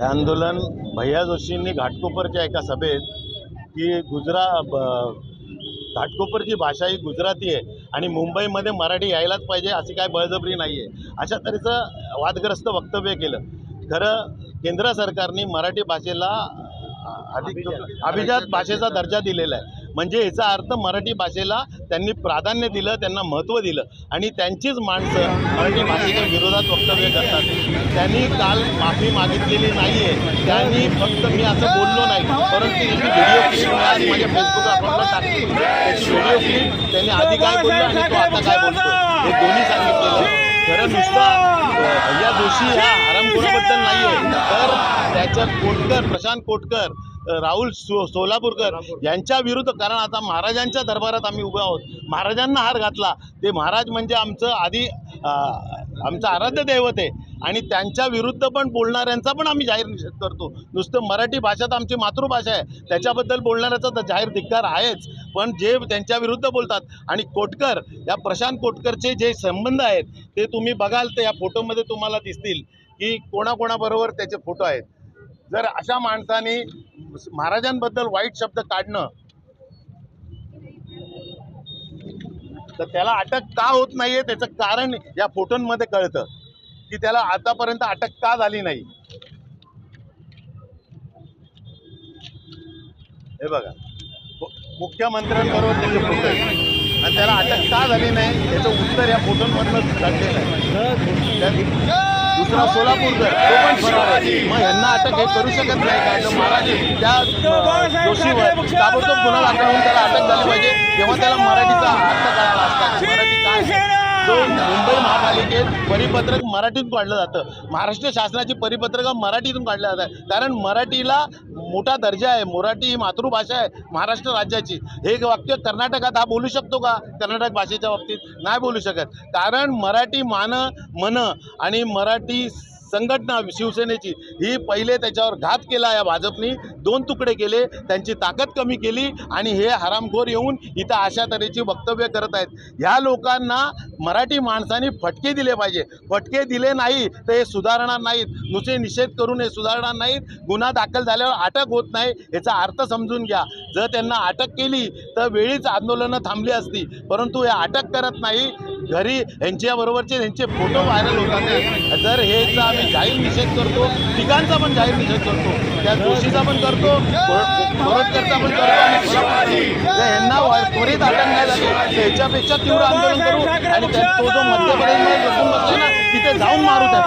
हे आंदोलन भैया जोशींनी घाटकोपरच्या एका सभेत की गुजरा ब- घाटकोपरची भाषा ही गुजराती आहे आणि मुंबईमध्ये मराठी यायलाच पाहिजे अशी काय बळजबरी नाही आहे अशा तऱ्हेचं वादग्रस्त वक्तव्य केलं. खरं केंद्र सरकारने मराठी भाषेला अधिक अभिजात भाषेचा दर्जा दिलेला आहे. म्हणजे याचा अर्थ मराठी भाषेला त्यांनी प्राधान्य दिलं त्यांना महत्त्व दिलं. आणि त्यांचीच माणसं मराठी भाषेच्या विरोधात वक्तव्य करतात. त्यांनी काल माफी मागितलेली नाही आहे त्यांनी फक्त मी असं बोललो नाही. परंतु व्हिडिओ क्लिप आज माझ्या फेसबुक अकाउंटला टाकली. त्याची व्हिडिओ क्लिप त्यांनी आधी काय बोललो आणि तो आता काय बोलतो हे दोन्ही सांगितलेलं. खरं नुसता या दोषी ह्या आरामखोराबद्दल नाही आहे तर त्याच्या कोटकर प्रशांत कोटकर राहुल सो सोलापूरकर यांच्या विरुद्ध कारण आता महाराजांच्या दरबारात आम्ही उभे आहोत. महाराजांना हार घातला. ते महाराज म्हणजे आमचं आधी आमचं आराध्य दैवत आहे. आणि त्यांच्या विरुद्ध पण बोलणाऱ्यांचा पण आम्ही जाहीर निषेध करतो. नुसतं मराठी भाषा तर आमची मातृभाषा आहे. त्याच्याबद्दल बोलणाऱ्याचा तर जाहीर धिक्कार आहेच. पण जे त्यांच्या विरुद्ध बोलतात आणि कोटकर या प्रशांत कोटकरचे जे संबंध आहेत ते तुम्ही बघाल तर या फोटोमध्ये तुम्हाला दिसतील की कोणाकोणाबरोबर त्याचे फोटो आहेत. जर अशा माणसाने महाराजांबद्दल वाईट शब्द काढणं तर त्याला अटक का होत नाहीये त्याचं कारण या फोटोंमध्ये कळतं की त्याला आतापर्यंत अटक का झाली नाही हे बघा मुख्यमंत्र्यांबरोबर त्याचे फोटो. आणि त्याला अटक का झाली नाही याचं उत्तर या फोटोंमधनं काढलेलं आहे दुसरा सोलापूरकर तो पण मग यांना अटक हे करू शकत नाही काय तर मराठी त्या जोशीवर ताबडतोब गुन्हा दाखल होऊन त्याला अटक झाली पाहिजे. तेव्हा त्याला मराठीचा अर्थ कळाला असता की मराठी काय आहे. तो मुंबई महापालिकेत परिपत्रक मराठीतून काढलं जातं. महाराष्ट्र शासनाची परिपत्रक मराठीतून काढलं जातं. कारण मराठीला मोठा दर्जा आहे. मराठी ही मातृभाषा आहे महाराष्ट्र राज्याची. हे वाक्य कर्नाटकात हा बोलू शकतो का? कर्नाटक भाषेच्या बाबतीत नाही बोलू शकत. कारण मराठी मान मन आणि मराठी संघटना शिवसेनेची ही पहिले त्याच्यावर घात केला या भाजपनी दोन तुकडे केले त्यांची ताकद कमी केली आणि हे हरामखोर येऊन इथं अशा तऱ्हेची वक्तव्य करत आहेत. ह्या लोकांना मराठी माणसांनी फटके दिले पाहिजे. फटके दिले नाही तर हे सुधारणार नाहीत. नुसते निषेध करून हे सुधारणार नाहीत. गुन्हा दाखल झाल्यावर अटक होत नाही याचा अर्थ समजून घ्या. जर त्यांना अटक केली तर वेळीच आंदोलनं थांबली असती. परंतु हे अटक करत नाही घरी यांच्याबरोबरचे त्यांचे फोटो व्हायरल होतात. तर जर हेचा आम्ही जाहीर निषेध करतो तिघांचा पण जाहीर निषेध करतो त्या जोशीचा पण करतो कोरटकरचा पण करतो आणि यांना त्वरित अटक नाही झाली तर याच्यापेक्षा तीव्र आंदोलन करू आणि तो जो मध्य प्रदेशमध्ये बसून बसतो ना तिथे जाऊन मारू त्या